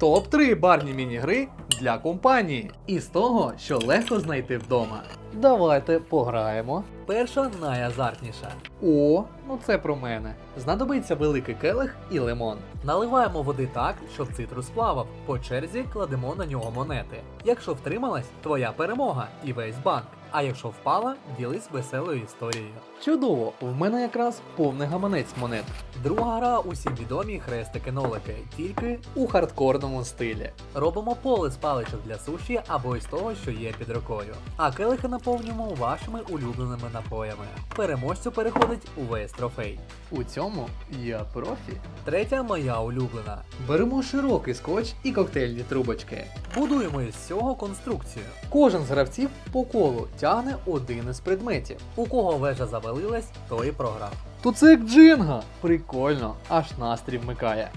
Топ-3 барні міні-гри для компанії. І з того, що легко знайти вдома. Давайте пограємо. Перша найазартніша. О, ну це про мене. Знадобиться великий келих і лимон. Наливаємо води так, щоб цитрус плавав. По черзі кладемо на нього монети. Якщо втрималась, твоя перемога і весь банк. А якщо впала, ділись веселою історією. Чудово, в мене якраз повний гаманець монет. Друга гра усім відомі хрестики-нолики, тільки у хардкорному стилі. Робимо поле з паличок для суші або із того, що є під рукою. А келихи наповнюємо вашими улюбленими напоями. Переможцю переходить увесь трофей. У цьому я профі. Третя моя улюблена. Беремо широкий скотч і коктейльні трубочки. Будуємо із цього конструкцію. Кожен з гравців по колу тягне один із предметів. У кого вежа завалилась, той і програв. Як джинга. Прикольно, аж настрій вмикає.